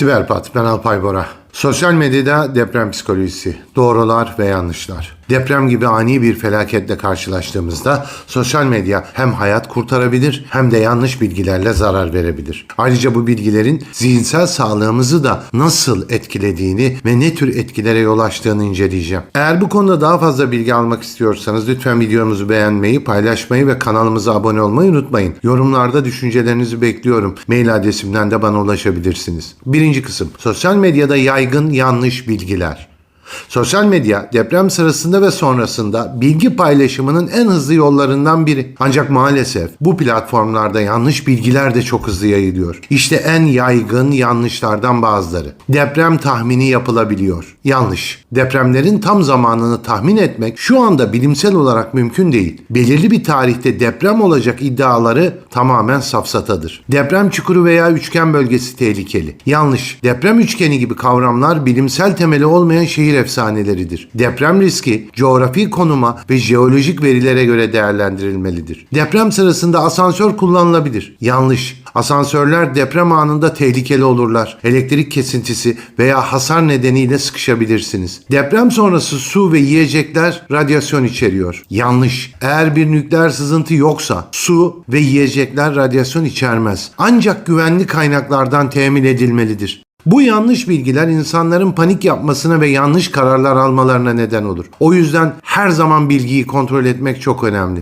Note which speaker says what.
Speaker 1: Siberpat, ben Alpay Bora. Sosyal medyada deprem psikolojisi, doğrular ve yanlışlar. Deprem gibi ani bir felaketle karşılaştığımızda sosyal medya hem hayat kurtarabilir hem de yanlış bilgilerle zarar verebilir. Ayrıca bu bilgilerin zihinsel sağlığımızı da nasıl etkilediğini ve ne tür etkilere yol açtığını inceleyeceğim. Eğer bu konuda daha fazla bilgi almak istiyorsanız lütfen videomuzu beğenmeyi, paylaşmayı ve kanalımıza abone olmayı unutmayın. Yorumlarda düşüncelerinizi bekliyorum. Mail adresimden de bana ulaşabilirsiniz. Birinci kısım. Sosyal medyada yaygın yanlış bilgiler. Sosyal medya deprem sırasında ve sonrasında bilgi paylaşımının en hızlı yollarından biri. Ancak maalesef bu platformlarda yanlış bilgiler de çok hızlı yayılıyor. İşte en yaygın yanlışlardan bazıları. Deprem tahmini yapılabiliyor. Yanlış. Depremlerin tam zamanını tahmin etmek şu anda bilimsel olarak mümkün değil. Belirli bir tarihte deprem olacak iddiaları tamamen safsatadır. Deprem çukuru veya üçgen bölgesi tehlikeli. Yanlış. Deprem üçgeni gibi kavramlar bilimsel temeli olmayan şehir efsaneleridir. Deprem riski coğrafi konuma ve jeolojik verilere göre değerlendirilmelidir. Deprem sırasında asansör kullanılabilir. Yanlış. Asansörler deprem anında tehlikeli olurlar. Elektrik kesintisi veya hasar nedeniyle sıkışabilirsiniz. Deprem sonrası su ve yiyecekler radyasyon içeriyor. Yanlış. Eğer bir nükleer sızıntı yoksa su ve yiyecekler radyasyon içermez. Ancak güvenli kaynaklardan temin edilmelidir. Bu yanlış bilgiler insanların panik yapmasına ve yanlış kararlar almalarına neden olur. O yüzden her zaman bilgiyi kontrol etmek çok önemli.